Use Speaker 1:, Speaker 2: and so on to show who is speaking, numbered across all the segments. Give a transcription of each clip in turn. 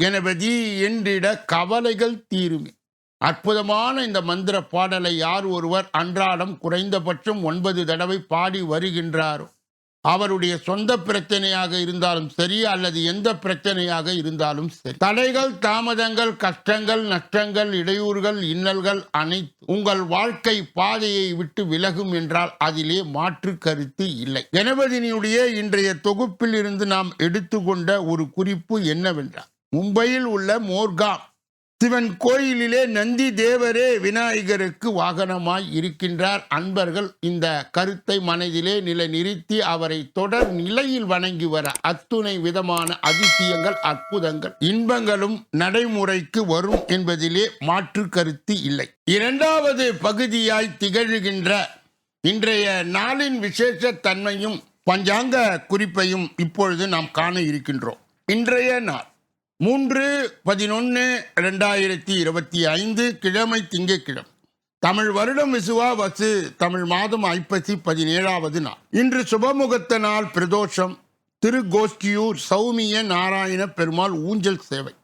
Speaker 1: கணபதி என்றிட கவலைகள் தீருமே. அற்புதமான இந்த மந்திர பாடலை யார் ஒருவர் அன்றாடம் குறைந்தபட்சம் ஒன்பது தடவை பாடி வருகின்றாரோ அவருடைய சொந்த பிரச்சனையாக இருந்தாலும் சரி அல்லது எந்த பிரச்சனையாக இருந்தாலும் சரி. தடைகள் தாமதங்கள் கஷ்டங்கள் நஷ்டங்கள் இடையூறுகள் இன்னல்கள் அனைத்து உங்கள் வாழ்க்கை பாதையை விட்டு விலகும் என்றால் அதிலே மாற்று கருத்து இல்லை. கணபதினியுடைய இன்றைய தொகுப்பில் இருந்து நாம் எடுத்துக்கொண்ட ஒரு குறிப்பு என்னவென்றால் மும்பையில் உள்ள மோர்கா. சிவன் கோயிலிலே நந்தி தேவரே விநாயகருக்கு வாகனமாய் இருக்கின்றார். அன்பர்கள் இந்த கருத்தை மனதிலே நிலைநிறுத்தி அவரை தொடர் நிலையில் வணங்கி வர அத்துணை விதமான அதிசயங்கள் அற்புதங்கள் இன்பங்களும் நடைமுறைக்கு வரும் என்பதிலே மாற்று கருத்து இல்லை. இரண்டாவது பகுதியாய் திகழ்கின்ற இன்றைய நாளின் விசேஷ தன்மையும் பஞ்சாங்க குறிப்பையும் இப்பொழுது நாம் காண இருக்கின்றோம். இன்றைய நாள் மூன்று பதினொன்று ரெண்டாயிரத்தி இருபத்தி ஐந்து கிழமை திங்கட்கிழமை. தமிழ் வருடம் விசுவா வசு தமிழ் மாதம் ஐப்பசி பதினேழாவது நாள். இன்று சுபமுகத்த நாள் பிரதோஷம். திருகோஷ்டியூர் சௌமிய நாராயண பெருமாள் ஊஞ்சல் சேவை.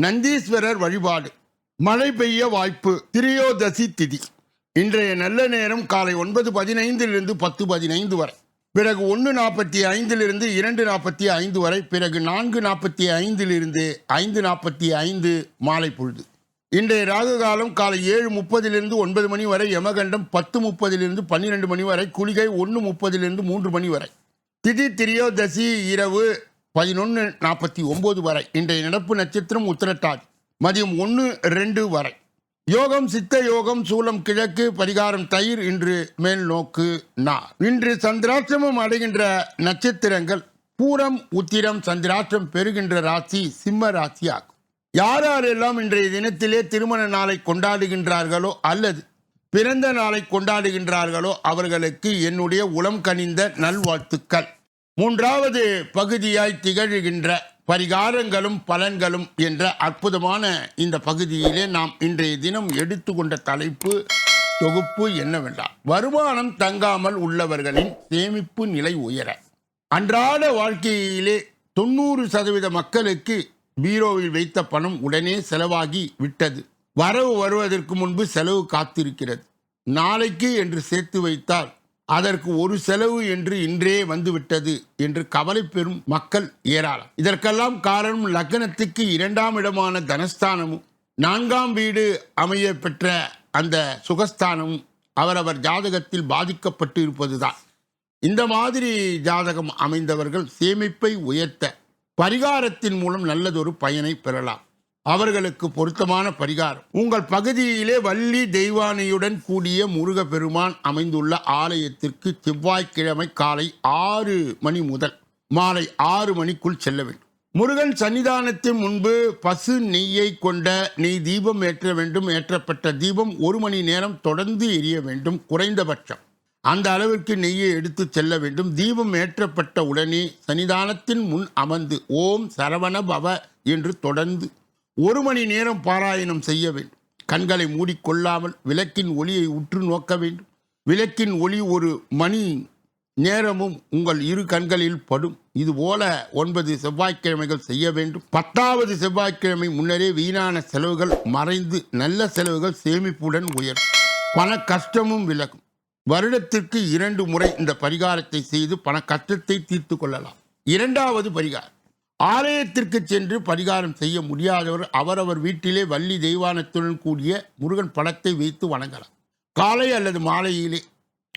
Speaker 1: நந்தீஸ்வரர் வழிபாடு. மழை பெய்ய வாய்ப்பு. திரியோதசி திதி. இன்றைய நல்ல நேரம் காலை ஒன்பது பதினைந்திலிருந்து பத்து பதினைந்து வரை. பிறகு ஒன்று நாற்பத்தி ஐந்திலிருந்து இரண்டு நாற்பத்தி ஐந்து வரை பிறகு நான்கு நாற்பத்தி ஐந்திலிருந்து ஐந்து நாற்பத்தி ஐந்து மாலை பொழுது. இன்றைய ராகு காலம் காலை ஏழு முப்பதிலிருந்து ஒன்பது மணி வரை யமகண்டம் பத்து முப்பதிலிருந்து பன்னிரெண்டு மணி வரை குளிகை ஒன்று முப்பதிலிருந்து மூன்று மணி வரை. திதி திரியோதசி இரவு பதினொன்று நாற்பத்தி ஒம்பது வரை. இன்றைய நடப்பு நட்சத்திரம் உத்திரட்டாதி மதியம் ஒன்று ரெண்டு வரை. யோகம் சித்த யோகம் சூலம் கிழக்கு பரிகாரம் தயிர் இன்று மேல் நோக்கு நா இன்று சந்திராட்சமம் அடைகின்ற நட்சத்திரங்கள் பூரம் உத்திரம் சந்திராஷ்டிரம் பெறுகின்ற ராசி சிம்ம ராசி ஆகும் யார் யாரெல்லாம் இன்றைய தினத்திலே திருமண நாளை கொண்டாடுகின்றார்களோ அல்லது பிறந்த நாளை கொண்டாடுகின்றார்களோ அவர்களுக்கு என்னுடைய உளம் கனிந்த நல்வாழ்த்துக்கள். மூன்றாவது பகுதியாய் திகழ்கின்ற பரிகாரங்களும் பலன்களும் என்ற அற்புதமான இந்த பகுதியிலே நாம் இன்றைய தினம் எடுத்துக்கொண்ட தலைப்பு தொகுப்பு என்னவென்றால் வருமானம் தங்காமல் உள்ளவர்களின் சேமிப்பு நிலை உயர. அன்றாட வாழ்க்கையிலே தொண்ணூறு சதவீத மக்களுக்கு பீரோவில் வைத்த பணம் உடனே செலவாகி விட்டது. வரவு வருவதற்கு முன்பு செலவு காத்திருக்கிறது. நாளைக்கு என்று சேர்த்து வைத்தால் அதற்கு ஒரு செலவு என்று இன்றே வந்துவிட்டது என்று கவலை பெறும் மக்கள் ஏராளம். இதற்கெல்லாம் காரணம் லக்னத்துக்கு இரண்டாம் இடமான தனஸ்தானமும் நான்காம் வீடு அமைய பெற்ற அந்த சுகஸ்தானமும் அவரவர் ஜாதகத்தில் பாதிக்கப்பட்டு இருப்பதுதான் இந்த மாதிரி ஜாதகம் அமைந்தவர்கள் சேமிப்பை உயர்த்த பரிகாரத்தின் மூலம் நல்லதொரு பயனை பெறலாம். அவர்களுக்கு பொருத்தமான பரிகாரம். உங்கள் பகுதியிலே வள்ளி தெய்வானையுடன் கூடிய முருகப்பெருமான் அமைந்துள்ள ஆலயத்திற்கு செவ்வாய்க்கிழமை காலை ஆறு மணி முதல் மாலை ஆறு மணிக்குள் செல்ல வேண்டும். முருகன் சன்னிதானத்தின் முன்பு பசு நெய்யை கொண்ட நெய் தீபம் ஏற்ற வேண்டும். ஏற்றப்பட்ட தீபம் ஒரு மணி நேரம் தொடர்ந்து எரிய வேண்டும். குறைந்தபட்சம் அந்த அளவிற்கு நெய்யை எடுத்து செல்ல வேண்டும். தீபம் ஏற்றப்பட்ட உடனே சன்னிதானத்தின் முன் அமர்ந்து ஓம் சரவண பவ என்று தொடர்ந்து ஒரு மணி நேரம் பாராயணம் செய்ய வேண்டும். கண்களை மூடிக்கொள்ளாமல் விளக்கின் ஒளியை உற்று நோக்க வேண்டும். விளக்கின் ஒளி ஒரு மணி நேரமும் உங்கள் இரு கண்களில் படும். இதுபோல ஒன்பது செவ்வாய்க்கிழமைகள் செய்ய வேண்டும். பத்தாவது செவ்வாய்க்கிழமை முன்னரே வீணான செலவுகள் மறைந்து நல்ல செலவுகள் சேமிப்புடன் உயரும். பண கஷ்டமும் விலகும். வருடத்திற்கு இரண்டு முறை இந்த பரிகாரத்தை செய்து பண கஷ்டத்தை தீர்த்து கொள்ளலாம். இரண்டாவது பரிகாரம். ஆலயத்திற்கு சென்று பரிகாரம் செய்ய முடியாதவர் அவரவர் வீட்டிலே வள்ளி தெய்வானத்துடன் கூடிய முருகன் படத்தை வைத்து வணங்கலாம். காலை அல்லது மாலையிலே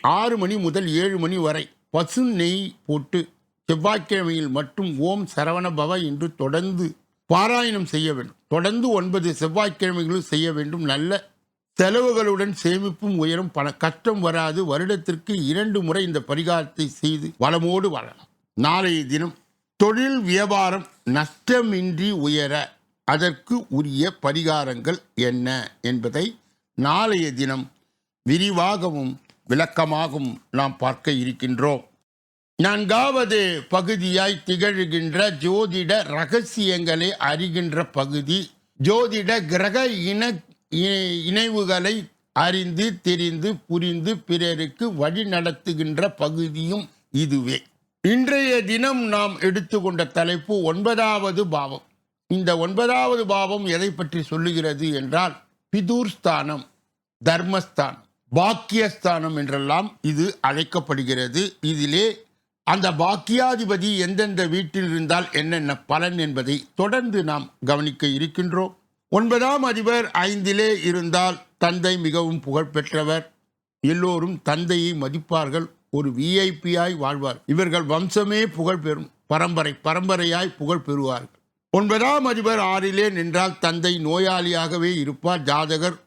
Speaker 1: ஆறு மணி முதல் ஏழு மணி வரை பசு நெய் போட்டு செவ்வாய்க்கிழமையில் மட்டும் ஓம் சரவண பவ என்று தொடர்ந்து பாராயணம் செய்ய வேண்டும். தொடர்ந்து ஒன்பது செவ்வாய்க்கிழமைகளும் செய்ய வேண்டும். நல்ல செலவுகளுடன் சேமிப்பும் உயரும். பண கஷ்டம் வராது. வருடத்திற்கு இரண்டு முறை இந்த பரிகாரத்தை செய்து வளமோடு வாழலாம். நாளைய தினம் தொழில் வியாபாரம் நஷ்டமின்றி உயர அதற்கு உரிய பரிகாரங்கள் என்ன என்பதை நாளைய தினம் விரிவாகவும் விளக்கமாகவும் நாம் பார்க்க இருக்கின்றோம். நான்காவது பகுதியாய் திகழ்கின்ற ஜோதிட ரகசியங்களை அறிகின்ற பகுதி ஜோதிட கிரக இன இ- இணைவுகளை அறிந்து தெரிந்து புரிந்து பிறருக்கு வழி நடத்துகின்ற பகுதியும் இதுவே. இன்றைய தினம் நாம் எடுத்துக்கொண்ட தலைப்பு ஒன்பதாவது பாவம். இந்த ஒன்பதாவது பாவம் எதை பற்றி சொல்லுகிறது என்றால் பிதூர் ஸ்தானம் தர்மஸ்தானம் பாக்கியஸ்தானம் என்றெல்லாம் இது அழைக்கப்படுகிறது. இதிலே அந்த பாக்கியாதிபதி எந்தெந்த வீட்டில் இருந்தால் என்னென்ன பலன் என்பதை தொடர்ந்து நாம் கவனிக்க இருக்கின்றோம். ஒன்பதாம் அதிபர் ஐந்திலே இருந்தால் தந்தை மிகவும் புகழ்பெற்றவர். எல்லோரும் தந்தையை மதிப்பார்கள். ஒரு விஐபியாய் வாழ்வார் இவர்கள் வம்சமே புகழ் பெறும் பரம்பரை பரம்பரையாய் புகழ் பெறுவார்கள். ஒன்பதாம் அதிபர் ஆறிலே நின்றால் தந்தை நோயாளியாகவே இருப்பார் ஜாதகர்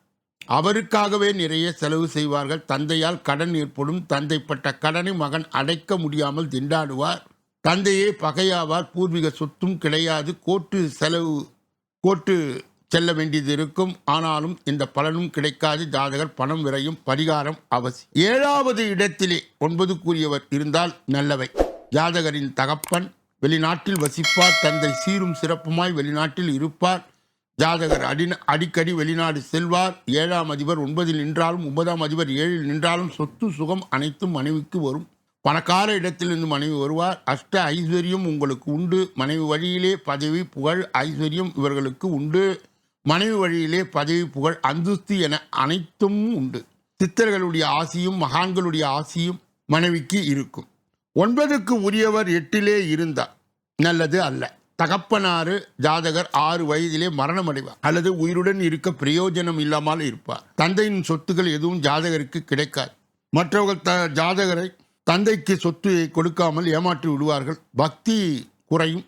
Speaker 1: அவருக்காகவே நிறைய செலவு செய்வார்கள். தந்தையால் கடன் ஏற்படும் தந்தைப்பட்ட கடனை மகன் அடைக்க முடியாமல் திண்டாடுவார். தந்தையே பகையாவார் பூர்வீக சொத்தும் கிடையாது. கோட்டு செலவு கோர்ட்டு செல்ல வேண்டியது இருக்கும். ஆனாலும் இந்த பலனும் கிடைக்காது. ஜாதகர் பணம் விரையும் பரிகாரம் அவசியம் ஏழாவது இடத்திலே ஒன்பதுக்குரியவர் இருந்தால் நல்லவை. ஜாதகரின் தகப்பன் வெளிநாட்டில் வசிப்பார். தந்தை சீரும் சிறப்புமாய் வெளிநாட்டில் இருப்பார். ஜாதகர் அடி அடிக்கடி வெளிநாடு செல்வார். ஏழாம் அதிபர் ஒன்பதில் நின்றாலும் ஒன்பதாம் அதிபர் ஏழில் நின்றாலும் சொத்து சுகம் அனைத்தும் மனைவிக்கு வரும். பணக்கார இடத்திலிருந்து மனைவி வருவார். அஷ்ட ஐஸ்வர்யம் உங்களுக்கு உண்டு. மனைவி வழியிலே பதவி புகழ் ஐஸ்வர்யம் இவர்களுக்கு உண்டு. மனைவி வழியிலே பதவி புகழ் அந்தஸ்து என அனைத்தும் உண்டு. சித்தர்களுடைய ஆசியும் மகான்களுடைய ஆசியும் மனைவிக்கு இருக்கும். ஒன்பதுக்கு உரியவர் எட்டிலே இருந்தார். நல்லது அல்ல. தகப்பனாறு ஜாதகர் ஆறு வயதிலே மரணம் அடைவார் அல்லது உயிருடன் இருக்க பிரயோஜனம் இல்லாமல் இருப்பார். தந்தையின் சொத்துக்கள் எதுவும் ஜாதகருக்கு கிடைக்காது. மற்றவர்கள் த ஜாதகரை தந்தைக்கு சொத்து கொடுக்காமல் ஏமாற்றி விடுவார்கள். பக்தி குறையும்.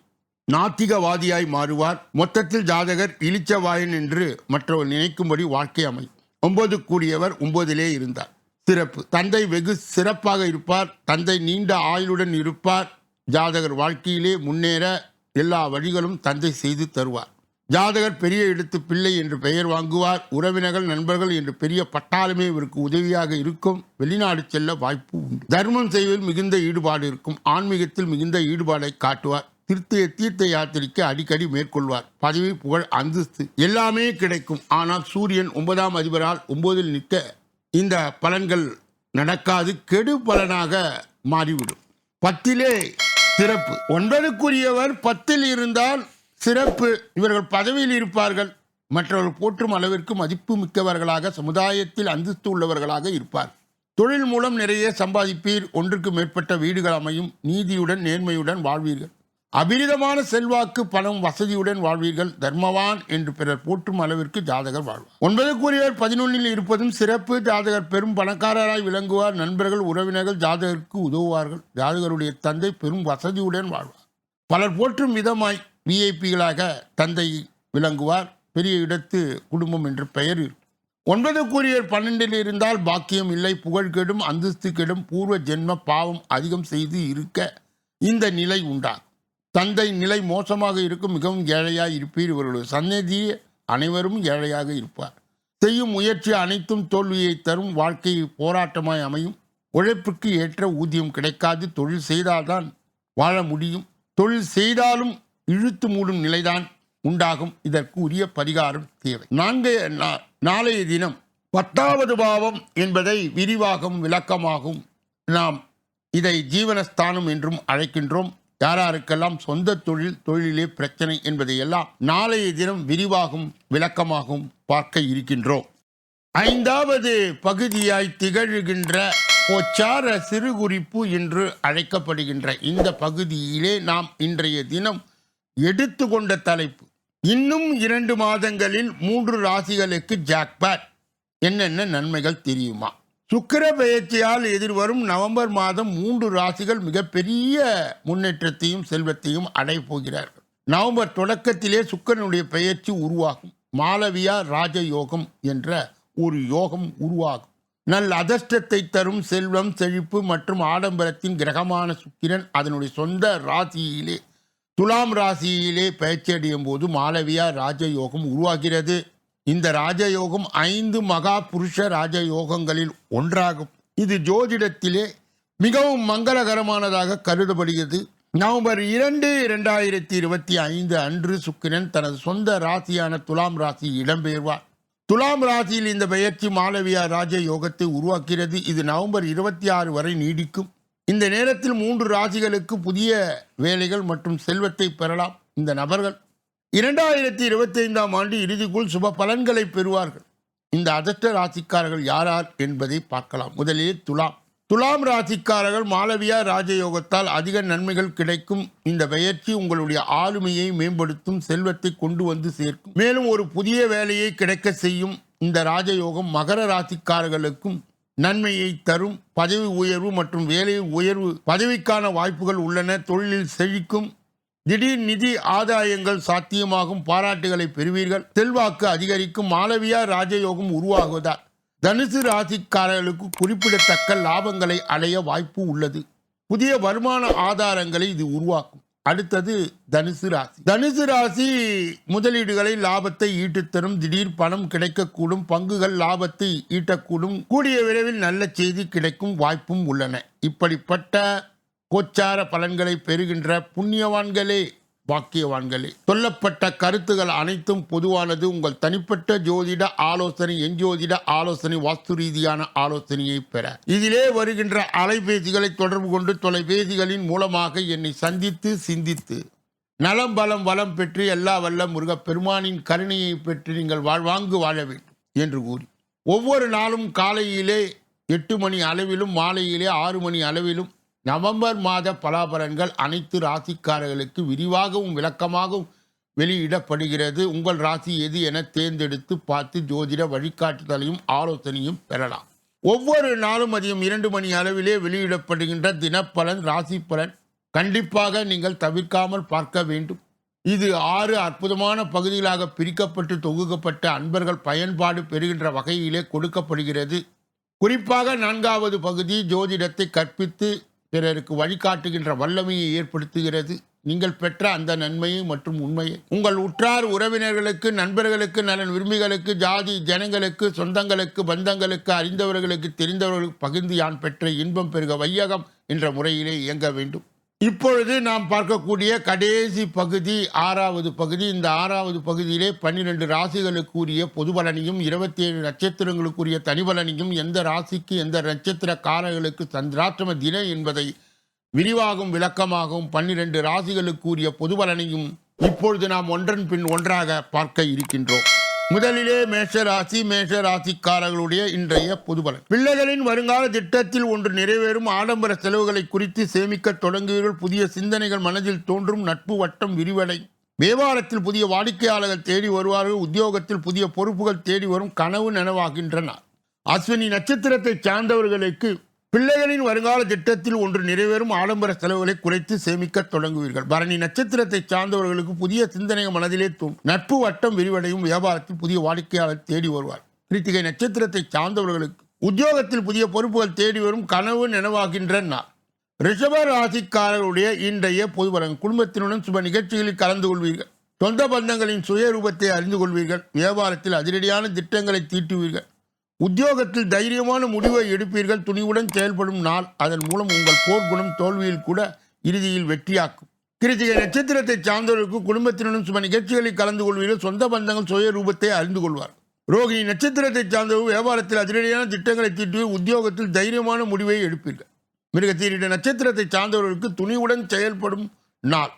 Speaker 1: நாத்திகவாதியாய் மாறுவார். மொத்தத்தில் ஜாதகர் இளிச்சவாயன் என்று மற்றவர் நினைக்கும்படி வாழ்க்கை அமை. ஒன்பது கூடியவர் ஒன்பதிலே இருந்தார். சிறப்பு. தந்தை வெகு சிறப்பாக இருப்பார். தந்தை நீண்ட ஆயுளுடன் இருப்பார். ஜாதகர் வாழ்க்கையிலே முன்னேற எல்லா வழிகளும் தந்தை செய்து தருவார். ஜாதகர் பெரிய எடுத்து பிள்ளை என்று பெயர் வாங்குவார். உறவினர்கள் நண்பர்கள் என்று பெரிய பட்டாளமே இவருக்கு உதவியாக இருக்கும். வெளிநாடு செல்ல வாய்ப்பு உண்டு. தர்மம் செய்வதில் மிகுந்த ஈடுபாடு இருக்கும். ஆன்மீகத்தில் மிகுந்த ஈடுபாடை காட்டுவார். திருத்திய தீர்த்த யாத்திரைக்கு அடிக்கடி மேற்கொள்வார். பதவி புகழ் அந்தஸ்து எல்லாமே கிடைக்கும். ஆனால் சூரியன் ஒன்பதாம் அதிபரால் ஒன்பதில் நிற்க இந்த பலன்கள் நடக்காது. கெடு பலனாக மாறிவிடும். பத்திலே சிறப்பு. ஒன்பதுக்குரியவர் பத்தில் இருந்தால் சிறப்பு. இவர்கள் பதவியில் இருப்பார்கள். மற்றவர்கள் போற்றும் அளவிற்கு மதிப்பு மிக்கவர்களாக சமுதாயத்தில் அந்தஸ்து உள்ளவர்களாக இருப்பார். தொழில் மூலம் நிறைய சம்பாதிப்பீர். ஒன்றுக்கு மேற்பட்ட வீடுகள் அமையும். நீதியுடன் நேர்மையுடன் வாழ்வீர்கள். அபிரிதமான செல்வாக்கு பணம் வசதியுடன் வாழ்வீர்கள். தர்மவான் என்று பிறர் போற்றும் அளவிற்கு ஜாதகர் வாழ்வார். ஒன்பது கூறியவர் பதினொன்னில் இருப்பதும் சிறப்பு. ஜாதகர் பெரும் பணக்காரராய் விளங்குவார். நண்பர்கள் உறவினர்கள் ஜாதகருக்கு உதவுவார்கள். ஜாதகருடைய தந்தை பெரும் வசதியுடன் வாழ்வார். பலர் போற்றும் விதமாய் விஐபிகளாக தந்தை விளங்குவார். பெரிய இடத்து குடும்பம் என்று பெயர் ஒன்பது கூறியர் பன்னெண்டில் இருந்தால் பாக்கியம் இல்லை. புகழ் கெடும் அந்தஸ்து கெடும். பூர்வ ஜென்ம பாவம் அதிகம் செய்து இருக்க இந்த நிலை உண்டாகும். தந்தை நிலை மோசமாக இருக்கும் மிகவும் ஏழையாக இருப்பீர் இவர்களுடைய சந்நிதி அனைவரும் ஏழையாக இருப்பார். செய்யும் முயற்சி அனைத்தும் தோல்வியை தரும் வாழ்க்கை போராட்டமாய் அமையும். உழைப்புக்கு ஏற்ற ஊதியம் கிடைக்காது தொழில் செய்தால்தான் வாழ முடியும். தொழில் செய்தாலும் இழுத்து மூடும் நிலைதான் உண்டாகும் இதற்கு உரிய பரிகாரம் தேவை. நான்கு நா- நாளைய தினம் பத்தாவது பாவம் என்பதை விரிவாகவும் விளக்கமாகவும் நாம் இதை ஜீவனஸ்தானம் என்றும் அழைக்கின்றோம். யாராருக்கெல்லாம் சொந்த தொழில் தொழிலே பிரச்சனை என்பதையெல்லாம் நாளைய தினம் விரிவாகும் விளக்கமாகவும் பார்க்க இருக்கின்றோம். ஐந்தாவது பகுதியாய் திகழ்கின்ற பொச்சார சிறுகுறிப்பு என்று அழைக்கப்படுகின்ற இந்த பகுதியிலே நாம் இன்றைய தினம் எடுத்துக்கொண்ட தலைப்பு. இன்னும் இரண்டு மாதங்களில் மூன்று ராசிகளுக்கு ஜாக்பாட். என்னென்ன நன்மைகள் தெரியுமா? சுக்கிர பெயர்ச்சியால் எதிர்வரும் நவம்பர் மாதம் மூன்று ராசிகள் மிகப்பெரிய முன்னேற்றத்தையும் செல்வத்தையும் அடையப்போகிறார்கள் நவம்பர் தொடக்கத்திலே சுக்கிரனுடைய பெயர்ச்சி உருவாகும். மாலவியா ராஜயோகம் என்ற ஒரு யோகம் உருவாகும். நல் அதிர்ஷ்டத்தை தரும் செல்வம் செழிப்பு மற்றும் ஆடம்பரத்தின் கிரகமான சுக்கிரன் அதனுடைய சொந்த ராசியிலே துலாம் ராசியிலே பயிற்சியடையும் போது மாலவியா ராஜயோகம் உருவாகிறது. இந்த ராஜயோகம் ஐந்து மகா புருஷ ராஜயோகங்களில் ஒன்றாகும். இது ஜோதிடத்திலே மிகவும் மங்களகரமானதாக கருதப்படுகிறது. நவம்பர் இரண்டு இரண்டாயிரத்தி இருபத்தி ஐந்து அன்று சுக்கிரன் தனது சொந்த ராசியான துலாம் ராசி இடம்பெயர்வார். துலாம் ராசியில் இந்த பெயர்ச்சி மாளவியா ராஜ யோகத்தை உருவாக்கிறது இது நவம்பர் இருபத்தி ஆறு வரை நீடிக்கும். இந்த நேரத்தில் மூன்று ராசிகளுக்கு புதிய வேலைகள் மற்றும் செல்வத்தை பெறலாம். இந்த நபர்கள் இரண்டாயிரத்தி இருபத்தி ஐந்தாம் ஆண்டு இறுதிக்குள் சுப பலன்களை பெறுவார்கள். இந்த அதிர்ஷ்ட ராசிக்காரர்கள் யாரார் என்பதை பார்க்கலாம். முதலில் துலாம். துலாம் ராசிக்காரர்கள் மாளவியா ராஜயோகத்தால் அதிக நன்மைகள் கிடைக்கும். இந்த பெயர்ச்சி உங்களுடைய ஆளுமையை மேம்படுத்தும் செல்வத்தை கொண்டு வந்து சேர்க்கும். மேலும் ஒரு புதிய வேலையை கிடைக்க செய்யும். இந்த ராஜயோகம் மகர ராசிக்காரர்களுக்கும் நன்மையை தரும். பதவி உயர்வு மற்றும் வேலை உயர்வு பதவிக்கான வாய்ப்புகள் உள்ளன. தொழிலில் செழிக்கும். திடீர் நிதி ஆதாயங்கள் சாத்தியமாகும் பாராட்டுகளை பெறுவீர்கள். செல்வாக்கு அதிகரிக்கும் மாளவியா ராஜயோகம் உருவாகுவதால் தனுசு ராசிக்காரர்களுக்கு குறிப்பிடத்தக்க லாபங்களை அடைய வாய்ப்பு உள்ளது. புதிய வருமான ஆதாரங்களை இது உருவாக்கும். அடுத்தது தனுசு ராசி. தனுசு ராசி முதலீடுகளை லாபத்தை ஈட்டுத்தரும். திடீர் பணம் கிடைக்கக்கூடும். பங்குகள் லாபத்தை ஈட்டக்கூடும். கூடிய விரைவில் நல்ல செய்தி கிடைக்கும் வாய்ப்பும் உள்ளன. இப்படிப்பட்ட கோச்சார பலன்களை பெறுகின்ற புண்ணியவான்களே பாக்கியவான்களே. சொல்லப்பட்ட கருத்துகள் அனைத்தும் பொதுவானது. உங்கள் தனிப்பட்ட ஜோதிட ஆலோசனை எஞ்சோதிட ஆலோசனை வாஸ்து ரீதியான ஆலோசனையை பெற. இதிலே வருகின்ற அலைபேசிகளை தொடர்பு கொண்டு தொலைபேசிகளின் மூலமாக என்னை சந்தித்து சிந்தித்து நலம் பலம் வளம் பெற்று எல்லா வல்ல முருகப் பெருமானின் கருணையை பெற்று நீங்கள் வாழ்வாங்கு வாழ வேண்டும் என்று கூறி. ஒவ்வொரு நாளும் காலையிலே எட்டு மணி அளவிலும் மாலையிலே ஆறு மணி அளவிலும் நவம்பர் மாத பலாபலன்கள் அனைத்து ராசிக்காரர்களுக்கு விரிவாகவும் விளக்கமாகவும் வெளியிடப்படுகிறது. உங்கள் ராசி எது என தேர்ந்தெடுத்து பார்த்து ஜோதிட வழிகாட்டுதலையும் ஆலோசனையும் பெறலாம். ஒவ்வொரு நாளும் மதியம் இரண்டு மணி அளவிலே வெளியிடப்படுகின்ற தினப்பலன் ராசி பலன் கண்டிப்பாக நீங்கள் தவிர்க்காமல் பார்க்க வேண்டும். இது ஆறு அற்புதமான பகுதிகளாக பிரிக்கப்பட்டு தொகுக்கப்பட்ட அன்பர்கள் பயன்பாடு பெறுகின்ற வகையிலே கொடுக்கப்படுகிறது. குறிப்பாக நான்காவது பகுதி ஜோதிடத்தை கற்பித்து பிறருக்கு வழிகாட்டுகின்ற வல்லமையை ஏற்படுத்துகிறது. நீங்கள் பெற்ற அந்த நன்மையை மற்றும் உண்மையை. உங்கள் உற்றார் உறவினர்களுக்கு நண்பர்களுக்கு நலன் விரும்பிகளுக்கு ஜாதி ஜனங்களுக்கு சொந்தங்களுக்கு பந்தங்களுக்கு அறிந்தவர்களுக்கு தெரிந்தவர்களுக்கு பகிர்ந்து யான் பெற்ற இன்பம் பெருக வையகம் என்ற முறையிலே இயங்க வேண்டும். இப்பொழுது நாம் பார்க்கக்கூடிய கடைசி பகுதி ஆறாவது பகுதி. இந்த ஆறாவது பகுதியிலே பன்னிரெண்டு ராசிகளுக்குரிய பொது பலனையும் இருபத்தி ஏழு நட்சத்திரங்களுக்குரிய தனிபலனையும் எந்த ராசிக்கு எந்த நட்சத்திர நட்சத்திரக்காரர்களுக்கு சந்திராஷ்டம தினம் என்பதை விரிவாகவும் விளக்கமாகவும் பன்னிரெண்டு ராசிகளுக்குரிய பொது பலனையும் இப்பொழுது நாம் ஒன்றன் பின் ஒன்றாக பார்க்க இருக்கின்றோம். முதலிலே மேஷ ராசி மேஷ ராசிக்காரர்களுடைய இன்றைய பொதுபலன். பிள்ளைகளின் வருங்கால திட்டத்தில் ஒன்று நிறைவேறும் ஆடம்பர செலவுகளை குறித்து சேமிக்க தொடங்குவீர்கள். புதிய சிந்தனைகள் மனதில் தோன்றும் நட்பு வட்டம் விரிவடை. வியாபாரத்தில் புதிய வாடிக்கையாளர்கள் தேடி வருவார்கள். உத்தியோகத்தில் புதிய பொறுப்புகள் தேடி வரும் கனவு நனவாகின்றனர் அஸ்வினி நட்சத்திரத்தை சார்ந்தவர்களுக்கு பிள்ளைகளின் வருங்கால திட்டத்தில் ஒன்று நிறைவேறும் ஆடம்பர செலவுகளை குறைத்து சேமிக்க தொடங்குவீர்கள். பரணி நட்சத்திரத்தை சார்ந்தவர்களுக்கு புதிய சிந்தனை மனதிலே தூம் நட்பு வட்டம் விரிவடையும் வியாபாரத்தில் புதிய வாடிக்கையாளர் தேடி வருவார். கிருத்திகை நட்சத்திரத்தை சார்ந்தவர்களுக்கு உத்தியோகத்தில் புதிய பொறுப்புகள் தேடி வரும் கனவு நினைவாகின்ற நாள். ரிஷப ராசிக்காரர்களுடைய இன்றைய பொதுவரங்க குடும்பத்தினுடன் சுப நிகழ்ச்சிகளில் கலந்து கொள்வீர்கள். சொந்த பந்தங்களின் சுயரூபத்தை அறிந்து கொள்வீர்கள். வியாபாரத்தில் அதிரடியான திட்டங்களை தீட்டுவீர்கள். உத்தியோகத்தில் தைரியமான முடிவை எடுப்பீர்கள். துணிவுடன் செயல்படும் நாள் அதன் மூலம் உங்கள் போர்க்குணம் தோல்வியில் கூட இறுதியில் வெற்றியாக்கும். கிருத்திகை நட்சத்திரத்தை சார்ந்தவர்களுக்கு குடும்பத்தினரும் சும நிகழ்ச்சிகளில் கலந்து கொள்வீர்கள். சொந்த பந்தங்கள் சுய ரூபத்தை அறிந்து கொள்வார் ரோகிணி நட்சத்திரத்தை சார்ந்தவர்கள் வியாபாரத்தில் அதிரடியான திட்டங்களை தீட்டி உத்தியோகத்தில் தைரியமான முடிவை எடுப்பீர்கள். மிருகத்தீரிட நட்சத்திரத்தை சார்ந்தவர்களுக்கு துணிவுடன் செயல்படும் நாள்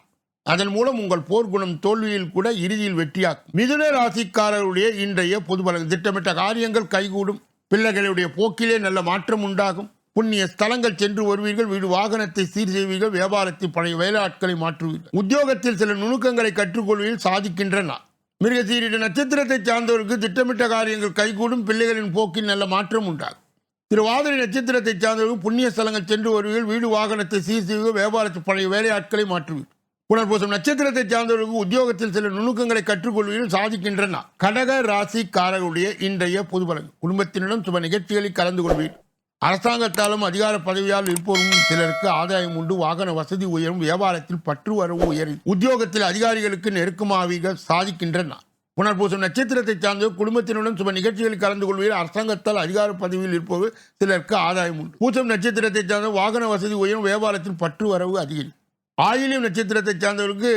Speaker 1: அதன் மூலம் உங்கள் போர்க்குணம் தோல்வியில் கூட இறுதியில் வெற்றியாகும். மிதுன ராசிக்காரருடைய இன்றைய பொதுபலன் திட்டமிட்ட காரியங்கள் கைகூடும். பிள்ளைகளுடைய போக்கிலே நல்ல மாற்றம் உண்டாகும். புண்ணிய ஸ்தலங்கள் சென்று வருவீர்கள் வீடு வாகனத்தை சீர் செய்வீர்கள் வியாபாரத்தில் பழைய வேலையாட்களை மாற்றுவீர்கள். உத்தியோகத்தில் சில நுணுக்கங்களை கற்றுக்கொள்வதில் சாதிக்கின்றன. மிருகசீரிட நட்சத்திரத்தை சார்ந்தவருக்கு திட்டமிட்ட காரியங்கள் கைகூடும். பிள்ளைகளின் போக்கில் நல்ல மாற்றம் உண்டாகும். திருவாதிரை நட்சத்திரத்தை சார்ந்தவர்கள் புண்ணிய ஸ்தலங்கள் சென்று வருவீர்கள் வீடு வாகனத்தை சீர் செய்வீர்கள் வியாபாரத்தில் பழைய வேலையாட்களை மாற்றுவீர்கள். புனர்பூசம் நட்சத்திரத்தை சார்ந்தவர்களுக்கு உத்தியோகத்தில் சில நுணுக்கங்களை கற்றுக்கொள்வதில் சாதிக்கின்றன. கடக ராசிக்காரர்களுடைய இன்றைய பொதுபலன் குடும்பத்தினரும் சுப நிகழ்ச்சிகளில் கலந்து கொள்வீர்கள் அரசாங்கத்தாலும் அதிகார பதவியால் இருப்பவரும் சிலருக்கு ஆதாயம் உண்டு. வாகன வசதி உயரும். வியாபாரத்தில் பற்று வரவு உயரும். உத்தியோகத்தில் அதிகாரிகளுக்கு நெருக்கமாக சாதிக்கின்றன. புனர்பூசம் நட்சத்திரத்தை சார்ந்த குடும்பத்தினுடன் சுப நிகழ்ச்சிகளில் கலந்து கொள்வதில் அரசாங்கத்தால் அதிகார பதவியில் இருப்பவர் சிலருக்கு ஆதாயம் உண்டு. பூசம் நட்சத்திரத்தை சார்ந்த வாகன வசதி உயரும். வியாபாரத்தில் பற்று வரவு அதிகரிக்கும். ஆயிலியம் நட்சத்திரத்தை சார்ந்தவருக்கு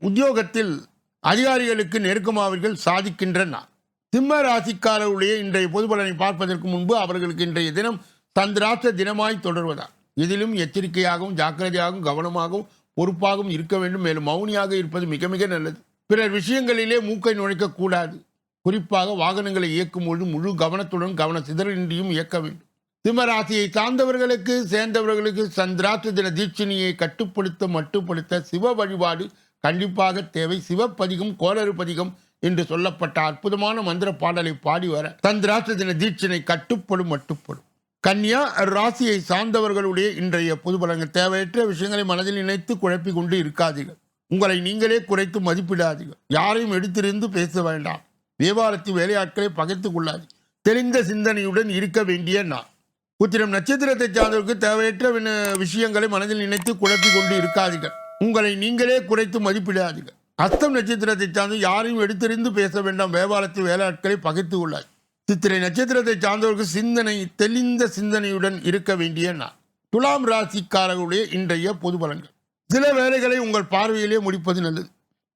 Speaker 1: உத்தியோகத்தில் அதிகாரிகளுக்கு நெருக்கமாவர்கள் சாதிக்கின்றன. சிம்ம ராசிக்காரருடைய இன்றைய பொது பலனை பார்ப்பதற்கு முன்பு அவர்களுக்கு இன்றைய தினம் சந்திராஷ்ட தினமாய் தொடர்வதால். இதிலும் எச்சரிக்கையாகவும் ஜாக்கிரதையாகவும் கவனமாகவும் பொறுப்பாகவும் இருக்க வேண்டும். மேலும் மௌனியாக இருப்பது மிக மிக நல்லது. பிறர் விஷயங்களிலே மூக்கை நுழைக்கக்கூடாது. குறிப்பாக வாகனங்களை இயக்கும் பொழுது முழு கவனத்துடன் கவன சிதறின்றியும் இயக்க வேண்டும். சிம்மராசியை சார்ந்தவர்களுக்கு சேர்ந்தவர்களுக்கு சந்திராத்து தின தீட்சணியை கட்டுப்படுத்த மட்டுப்படுத்த சிவ வழிபாடு கண்டிப்பாக தேவை. சிவப்பதிகம் கோளறு பதிகம் என்று சொல்லப்பட்ட அற்புதமான மந்திர பாடலை பாடி வர சந்திராத்து தின தீட்சணை கட்டுப்படும் மட்டுப்படும். கன்னியா ராசியை சார்ந்தவர்களுடைய இன்றைய பொது தேவையற்ற விஷயங்களை மனதில் நினைத்து குழப்பி கொண்டு இருக்காதீர்கள். உங்களை நீங்களே குறைத்து மதிப்பிடாதீர்கள். யாரையும் எடுத்திருந்து பேச வேண்டாம். வியாபாரத்து வேலையாட்களை பகைத்துக் கொள்ளாது தெளிந்த சிந்தனையுடன் இருக்க வேண்டிய நான் உத்திரம் நட்சத்திரத்தை சார்ந்தவருக்கு தேவையற்ற வின- விஷயங்களை மனதில் நினைத்து குழப்பி கொண்டு இருக்காதீர்கள். உங்களை நீங்களே குறைத்து மதிப்பிடாதீர்கள். அஸ்தம் நட்சத்திரத்தை சார்ந்து யாரையும் எடுத்தறிந்து பேச வேண்டாம். வியாபாரத்து வேலையாட்களை பகைத்து கொள்ளாது சித்திரை நட்சத்திரத்தை சார்ந்தவருக்கு சிந்தனை தெளிந்த சிந்தனையுடன் இருக்க வேண்டிய நான் துலாம் ராசிக்காரர்களுடைய இன்றைய பொது பலன்கள். சில வேலைகளை உங்கள் பார்வையிலே முடிப்பது நல்லது.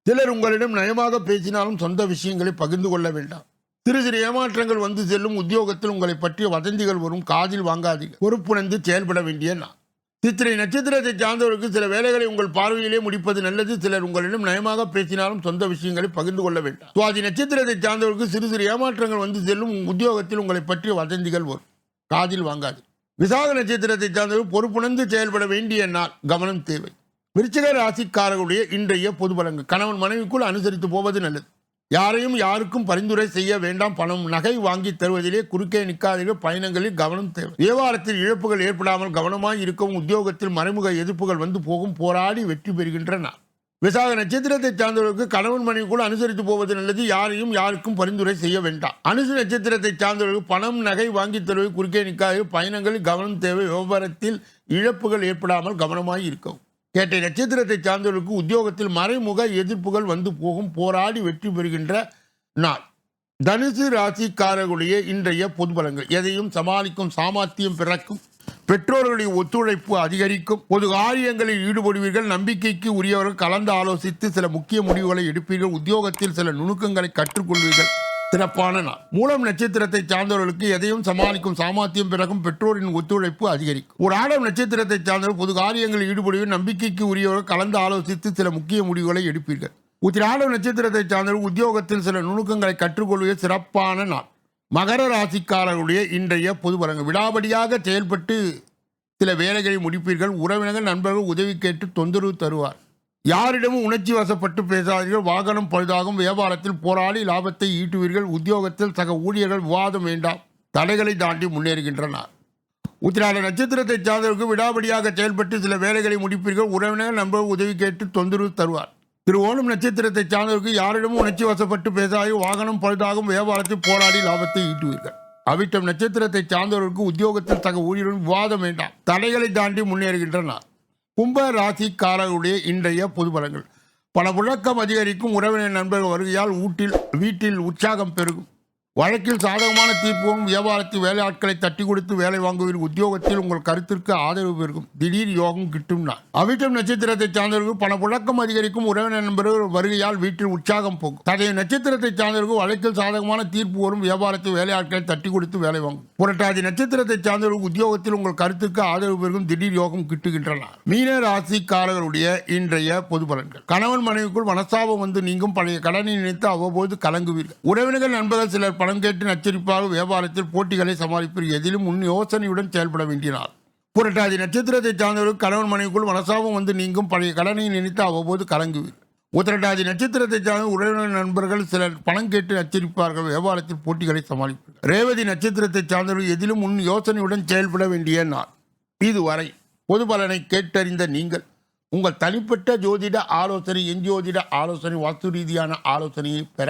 Speaker 1: சிலர் உங்களிடம் நயமாக பேசினாலும் சொந்த விஷயங்களை பகிர்ந்து கொள்ள வேண்டாம். சிறு சிறு ஏமாற்றங்கள் வந்து செல்லும் உத்தியோகத்தில் உங்களை பற்றிய வதந்திகள் வரும். காதில் வாங்காதீர்கள் பொறுப்புணர்ந்து செயல்பட வேண்டிய நான் சித்திரை நட்சத்திரத்தை சார்ந்தவருக்கு சில வேலைகளை உங்கள் பார்வையிலே முடிப்பது நல்லது. சிலர் உங்களிடம் நயமாக பேசினாலும் சொந்த விஷயங்களை பகிர்ந்து கொள்ள வேண்டாம். சுவாதி நட்சத்திரத்தை சார்ந்தவருக்கு சிறு சிறு ஏமாற்றங்கள் வந்து செல்லும் உத்தியோகத்தில் உங்களை பற்றிய வதந்திகள் வரும். காதில் வாங்காது விசாக நட்சத்திரத்தை சார்ந்தவர் பொறுப்புணர்ந்து செயல்பட வேண்டிய நாள். கவனம் தேவை. விருச்சிக ராசிக்காரர்களுடைய இன்றைய பொது பலன்கள். கணவன் மனைவிக்குள் அனுசரித்து போவது நல்லது. யாரையும் யாருக்கும் பரிந்துரை செய்ய வேண்டாம். பணம் நகை வாங்கி தருவதிலே குறுக்கே நிற்காதீர்கள். பயணங்களில் கவனம் தேவை. வியாபாரத்தில் இழப்புகள் ஏற்படாமல் கவனமாக இருக்கவும் உத்தியோகத்தில் மறைமுக எதிர்ப்புகள் வந்து போகும். போராடி வெற்றி பெறுகின்றன. விசாக நட்சத்திரத்தை சார்ந்தவர்களுக்கு கணவன் மனைவிக்குள் அனுசரித்து போவது நல்லது. யாரையும் யாருக்கும் பரிந்துரை செய்ய வேண்டாம். அனுசு நட்சத்திரத்தை சார்ந்தவர்களுக்கு பணம் நகை வாங்கி தருவது குறுக்கே நிற்காது பயணங்களில் கவனம் தேவை. விவகாரத்தில் இழப்புகள் ஏற்படாமல் கவனமாக இருக்கவும். கேட்ட நட்சத்திரத்தை சார்ந்தவர்களுக்கு உத்தியோகத்தில் மறைமுக எதிர்ப்புகள் வந்து போகும். போராடி வெற்றி பெறுகின்ற நாள். தனுசு ராசிக்காரர்களுடைய இன்றைய பொது பலங்கள் எதையும் சமாளிக்கும் சாமர்த்தியம் பிறக்கும். பெற்றோர்களுடைய ஒத்துழைப்பு அதிகரிக்கும். பொது காரியங்களில் ஈடுபடுவீர்கள். நம்பிக்கைக்கு உரியவர்கள் கலந்து ஆலோசித்து சில முக்கிய முடிவுகளை எடுப்பீர்கள். உத்தியோகத்தில் சில நுணுக்கங்களை கற்றுக்கொள்வீர்கள். சிறப்பான நாள். மூலம் நட்சத்திரத்தை சார்ந்தவர்களுக்கு எதையும் சமாளிக்கும் சாமர்த்தியம் பிறகும் பெற்றோரின் ஒத்துழைப்பு அதிகரிக்கும். ஒரு ஆடம் நட்சத்திரத்தை சார்ந்தவர் பொது காரியங்களில் ஈடுபடுவது நம்பிக்கைக்கு உரியவர்கள் கலந்து ஆலோசித்து சில முக்கிய முடிவுகளை எடுப்பீர்கள். உத்திராடம் நட்சத்திரத்தை சார்ந்தவர் உத்தியோகத்தில் சில நுணுக்கங்களை கற்றுக்கொள்வது சிறப்பான நாள். மகர ராசிக்காரர்களுடைய இன்றைய பொது பலன்கள். விடாபடியாக செயல்பட்டு சில வேலைகளை முடிப்பீர்கள். உறவினர்கள் நண்பர்கள் உதவி கேட்டு தொந்தரவு தருவார். யாரிடமும் உணர்ச்சி வசப்பட்டு பேசாதீர்கள். வாகனம் பழுதாகும். வியாபாரத்தில் போராடி லாபத்தை ஈட்டுவீர்கள். உத்தியோகத்தில் சக ஊழியர்கள் விவாதம் வேண்டாம். தடைகளை தாண்டி முன்னேறுகின்றனர். உத்திராட நட்சத்திரத்தை சார்ந்தவருக்கு விடாபடியாக செயல்பட்டு சில வேலைகளை முடிப்பீர்கள். உறவினர் நம்ப உதவி கேட்டு தொந்தரவு தருவார். திரு ஓணம் நட்சத்திரத்தை சார்ந்தவருக்கு யாரிடமும் உணர்ச்சி வசப்பட்டு பேசாது வாகனம் பழுதாகும். வியாபாரத்தில் போராடி லாபத்தை ஈட்டுவீர்கள். அவிட்டம் நட்சத்திரத்தை சார்ந்தவர்களுக்கு உத்தியோகத்தில் சக ஊழியருடன் விவாதம் வேண்டாம். தடைகளை தாண்டி முன்னேறுகின்றனர். கும்ப ராசிக்காரர்களுடைய இன்றைய பொதுபலங்கள் பல புழக்கம் அதிகரிக்கும் உறவினர் நண்பர்கள் வருகையால் வீட்டில் வீட்டில் உற்சாகம் பெருகும். வழக்கில் சாதகமான தீர்ப்பும் வியாபாரத்தில் வேலையாட்களை தட்டி கொடுத்து வேலை வாங்குவீர் உத்தியோகத்தில் உங்கள் கருத்திற்கு ஆதரவு பெருகும். திடீர் யோகம் கிட்டும்னா அவிட்டம் நட்சத்திரத்தை சார்ந்தவர்கள் பண புழக்கம் அதிகரிக்கும் உறவினர் நண்பர்கள் வருகையால் வீட்டில் உற்சாகம் போகும் தடைய நட்சத்திரத்தை சார்ந்தவர்கள் வழக்கில் சாதகமான தீர்ப்பு வரும் வியாபாரத்தில் வேலையாட்களை தட்டி கொடுத்து வேலை வாங்கும். புரட்டாதி நட்சத்திரத்தை சார்ந்தவர்கள் உத்தியோகத்தில் உங்கள் கருத்துக்கு ஆதரவு பெருகும். திடீர் யோகம் கிட்டுகின்றன மீன ராசிக்காரர்களுடைய இன்றைய பொது பலன்கள். கணவன் மனைவிக்குள் மனசாபம் வந்து நீங்கும். பழைய கடனை நினைத்து அவ்வப்போது கலங்குவீர்கள். உறவினர்கள் நண்பர்கள் சிலர் பணம் கேட்டு நச்சரிப்பாக வியாபாரத்தில் போட்டிகளை சமாளிப்பீர்கள் எதிலும் முன் யோசனையுடன் செயல்பட வேண்டினார். புரட்டாதி நட்சத்திரத்தை சார்ந்தவர்கள் கணவன் மனைவிக்குள் மனசாபம் வந்து நீங்கும் பழைய கடனை நினைத்து அவ்வப்போது கலங்குவீர். உத்திரட்டாதி நட்சத்திரத்தை சார்ந்த உறவினர் நண்பர்கள் சிலர் பணம் கேட்டு நச்சரிப்பார்கள் வியாபாரத்தில் போட்டிகளை சமாளிப்பார் ரேவதி நட்சத்திரத்தை சார்ந்தவர்கள் எதிலும் முன் யோசனையுடன் செயல்பட வேண்டிய நாள் இதுவரை பொது பலனை கேட்டறிந்த நீங்கள் உங்கள் தனிப்பட்ட ஜோதிட ஆலோசனை எஞ்சோதிட ஆலோசனை வாஸ்து ரீதியான ஆலோசனையை பெற